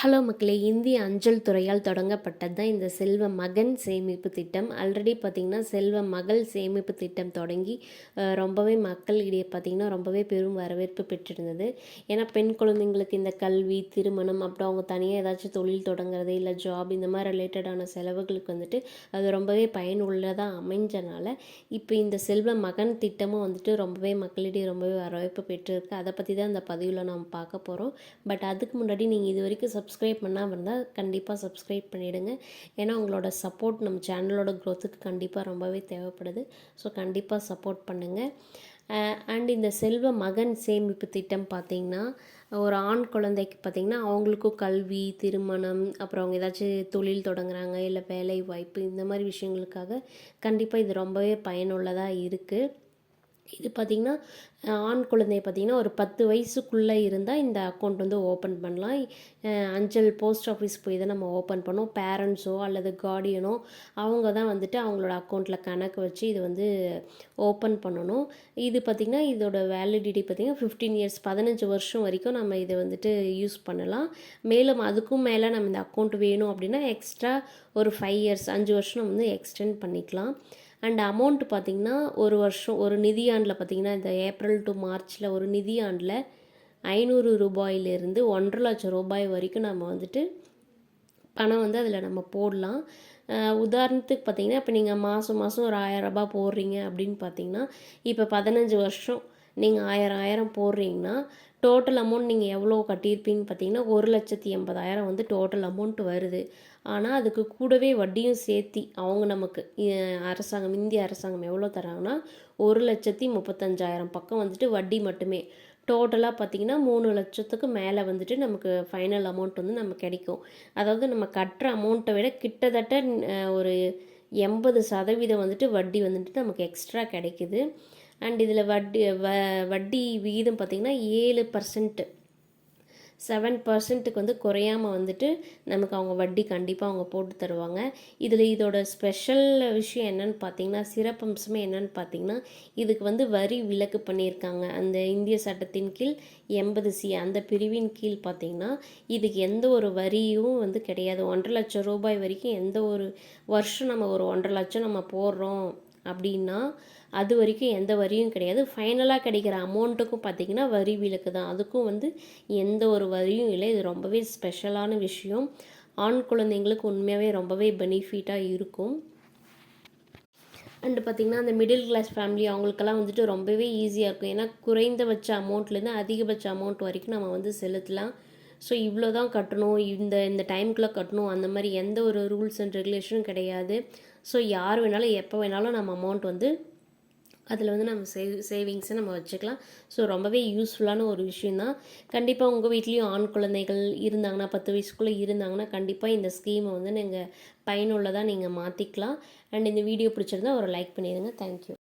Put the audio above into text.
Hello மக்களே இந்திய அஞ்சல் துறையால் தொடங்கப்பட்டது தான் இந்த செல்வ மகன் சேமிப்பு திட்டம். ஆல்ரெடி பார்த்திங்கன்னா செல்வ மகள் சேமிப்பு திட்டம் தொடங்கி ரொம்பவே மக்களிடையே பார்த்திங்கன்னா ரொம்பவே பெரும் வரவேற்பு பெற்றிருந்தது. ஏன்னா பெண் குழந்தைங்களுக்கு இந்த கல்வி திருமணம் அப்புறம் அவங்க தனியாக ஏதாச்சும் தொழில் தொடங்குறது இல்லை ஜாப் இந்த மாதிரி ரிலேட்டடான செலவுகளுக்கு வந்துட்டு அது ரொம்பவே பயனுள்ளதாக அமைஞ்சனால இப்போ இந்த செல்வ மகன் திட்டமும் வந்துட்டு ரொம்பவே மக்களிடையே ரொம்பவே வரவேற்பு பெற்றிருக்கு. அதை பற்றி தான் இந்த பதிவில் நாம் பார்க்க போகிறோம் பட் அதுக்கு முன்னாடி நீங்கள் இது வரைக்கும் சப்ஸ்கிரைப் பண்ணாமல் இருந்தால் கண்டிப்பாக சப்ஸ்கிரைப் பண்ணிவிடுங்க ஏன்னா உங்களோட சப்போர்ட் நம்ம சேனலோட க்ரோத்துக்கு கண்டிப்பாக ரொம்பவே தேவைப்படுது. ஸோ கண்டிப்பாக சப்போர்ட் பண்ணுங்கள் அண்ட் இந்த செல்வ மகன் சேமிப்பு திட்டம் பார்த்திங்கன்னா ஒரு ஆண் குழந்தைக்கு பார்த்திங்கன்னா அவங்களுக்கும் கல்வி திருமணம் அப்புறம் அவங்க ஏதாச்சும் தொழில் தொடங்குறாங்க இல்லை வேலை வாய்ப்பு இந்த மாதிரி விஷயங்களுக்காக கண்டிப்பாக இது ரொம்பவே பயனுள்ளதாக இருக்குது இது பார்த்திங்கன்னா ஆண் குழந்தை பார்த்திங்கன்னா ஒரு பத்து வயசுக்குள்ளே இருந்தால் இந்த அக்கௌண்ட் வந்து ஓப்பன் பண்ணலாம். அஞ்சல் போஸ்ட் ஆஃபீஸ் போய் தான் நம்ம ஓப்பன் பண்ணோம் பேரண்ட்ஸோ அல்லது கார்டியனோ அவங்க தான் வந்துட்டு அவங்களோட அக்கௌண்ட்டில் கணக்கு வச்சு இது வந்து ஓப்பன் பண்ணணும். இது பார்த்திங்கன்னா இதோட வேலிடிட்டி பார்த்திங்கன்னா ஃபிஃப்டீன் இயர்ஸ் பதினஞ்சு வருஷம் வரைக்கும் நம்ம இதை வந்துட்டு யூஸ் பண்ணலாம். மேலும் அதுக்கும் மேலே நம்ம இந்த அக்கௌண்ட் வேணும் அப்படின்னா எக்ஸ்ட்ரா ஒரு ஃபைவ் இயர்ஸ் அஞ்சு வருஷம் நம்ம வந்து எக்ஸ்டெண்ட் பண்ணிக்கலாம். அண்ட் அமௌண்ட் பார்த்திங்கன்னா ஒரு வருஷம் ஒரு நிதியாண்டில் பார்த்திங்கன்னா இந்த ஏப்ரல் டு மார்ச்சில் ஒரு நிதியாண்டில் ஐநூறு ரூபாயிலிருந்து ஒன்றரை லட்சம் ரூபாய் வரைக்கும் நம்ம வந்துட்டு பணம் வந்து அதில் நம்ம போடலாம். உதாரணத்துக்கு பார்த்தீங்கன்னா இப்போ நீங்கள் மாதம் மாதம் ஒரு ஆயிரம் ரூபாய் போடுறீங்க அப்படின்னு பார்த்தீங்கன்னா இப்போ பதினஞ்சு வருஷம் நீங்கள் ஆயிரம் ஆயிரம் போடுறீங்கன்னா டோட்டல் அமௌண்ட் நீங்கள் எவ்வளோ கட்டியிருப்பீங்கன்னு பார்த்தீங்கன்னா ஒரு லட்சத்தி எண்பதாயிரம் வந்து டோட்டல் அமௌண்ட் வருது. ஆனால் அதுக்கு கூடவே வட்டியும் சேர்த்தி அவங்க நமக்கு அரசாங்கம் இந்திய அரசாங்கம் எவ்வளோ தராங்கன்னா ஒரு லட்சத்தி முப்பத்தஞ்சாயிரம் பக்கம் வந்துட்டு வட்டி மட்டுமே. டோட்டலாக பார்த்தீங்கன்னா மூணு லட்சத்துக்கு மேலே வந்துட்டு நமக்கு ஃபைனல் அமௌண்ட் வந்து நமக்கு கிடைக்கும். அதாவது நம்ம கட்டுற அமௌண்ட்டை விட கிட்டத்தட்ட ஒரு எண்பது சதவீதம் வந்துட்டு வட்டி வந்துட்டு நமக்கு எக்ஸ்ட்ரா கிடைக்குது. அண்ட் இதில் வட்டி வ வட்டி விகிதம் பார்த்திங்கன்னா ஏழு பர்சன்ட்டு செவன் பர்சன்ட்டுக்கு வந்து குறையாமல் வந்துட்டு நமக்கு அவங்க வட்டி கண்டிப்பாக அவங்க போட்டு தருவாங்க. இதில் இதோட ஸ்பெஷல் விஷயம் என்னன்னு பார்த்தீங்கன்னா சிறப்பம்சமே என்னன்னு பார்த்தீங்கன்னா இதுக்கு வந்து வரி விலக்கு பண்ணியிருக்காங்க. அந்த இந்திய சட்டத்தின் கீழ் எண்பது சி அந்த பிரிவின் கீழ் பார்த்தீங்கன்னா இதுக்கு எந்த ஒரு வரியும் வந்து கிடையாது. ஒன்றரை லட்சம் ரூபாய் வரைக்கும் எந்த ஒரு வருஷம் நம்ம ஒரு ஒன்றரை லட்சம் நம்ம போடுறோம். அப்படின்னா அது வரைக்கும் எந்த வரியும் கிடையாது. ஃபைனலாக கிடைக்கிற அமௌண்ட்டுக்கும் பார்த்தீங்கன்னா வரி விலக்கு தான். அதுக்கும் வந்து எந்த ஒரு வரியும் இல்லை. இது ரொம்பவே ஸ்பெஷலான விஷயம். ஆண் குழந்தைங்களுக்கு உண்மையாகவே ரொம்பவே பெனிஃபிட்டாக இருக்கும். அண்டு பார்த்திங்கன்னா அந்த மிடில் கிளாஸ் ஃபேமிலி அவங்களுக்கெல்லாம் வந்துட்டு ரொம்பவே ஈஸியாக இருக்கும். ஏன்னா குறைந்தபட்ச அமௌண்ட்லேருந்து அதிகபட்ச அமௌண்ட் வரைக்கும் நம்ம வந்து செலுத்தலாம். ஸோ இவ்வளோ தான் கட்டணும். இந்த இந்த டைமுக்குள்ளே கட்டணும். அந்த மாதிரி எந்த ஒரு ரூல்ஸ் அண்ட் ரெகுலேஷனும் கிடையாது. ஸோ யார் வேணாலும் எப்போ வேணாலும் நம்ம அமௌண்ட் வந்து அதில் வந்து நம்ம சேவ் சேவிங்ஸை நம்ம வச்சுக்கலாம். ஸோ ரொம்பவே யூஸ்ஃபுல்லான ஒரு விஷயந்தான் கண்டிப்பாக உங்கள் வீட்லேயும் ஆண் குழந்தைகள் இருந்தாங்கன்னா பத்து வயசுக்குள்ளே இருந்தாங்கன்னா கண்டிப்பாக இந்த ஸ்கீமை வந்து நீங்கள் பயனுள்ளதாக நீங்கள் மாற்றிக்கலாம் அண்ட் இந்த வீடியோ பிடிச்சிருந்தா ஒரு லைக் பண்ணிடுங்க. தேங்க்யூ